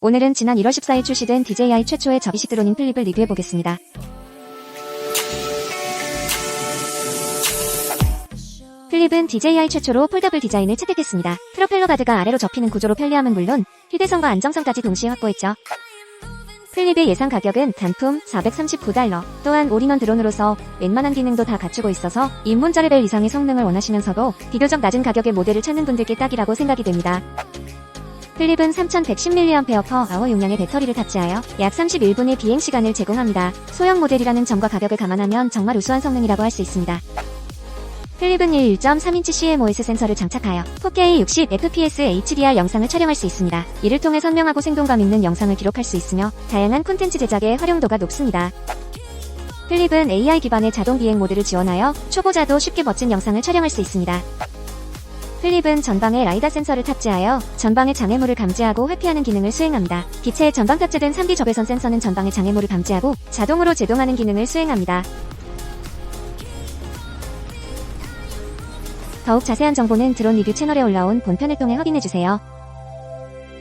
오늘은 지난 1월 14일 출시된 DJI 최초의 접이식 드론인 플립을 리뷰해보겠습니다. 플립은 DJI 최초로 폴더블 디자인을 채택했습니다. 프로펠러 가드가 아래로 접히는 구조로 편리함은 물론 휴대성과 안정성까지 동시에 확보했죠. 플립의 예상 가격은 단품 439달러. 또한 올인원 드론으로서 웬만한 기능도 다 갖추고 있어서 입문자 레벨 이상의 성능을 원하시면서도 비교적 낮은 가격의 모델을 찾는 분들께 딱이라고 생각이 됩니다. 플립은 3110mAh 용량의 배터리를 탑재하여 약 31분의 비행 시간을 제공합니다. 소형 모델이라는 점과 가격을 감안하면 정말 우수한 성능이라고 할 수 있습니다. 플립은 1.3인치 CMOS 센서를 장착하여 4K 60fps HDR 영상을 촬영할 수 있습니다. 이를 통해 선명하고 생동감 있는 영상을 기록할 수 있으며 다양한 콘텐츠 제작에 활용도가 높습니다. 플립은 AI 기반의 자동 비행 모드를 지원하여 초보자도 쉽게 멋진 영상을 촬영할 수 있습니다. 플립은 전방에 라이다 센서를 탑재하여 전방의 장애물을 감지하고 회피하는 기능을 수행합니다. 기체에 전방 탑재된 3D 적외선 센서는 전방의 장애물을 감지하고 자동으로 제동하는 기능을 수행합니다. 더욱 자세한 정보는 드론 리뷰 채널에 올라온 본편을 통해 확인해주세요.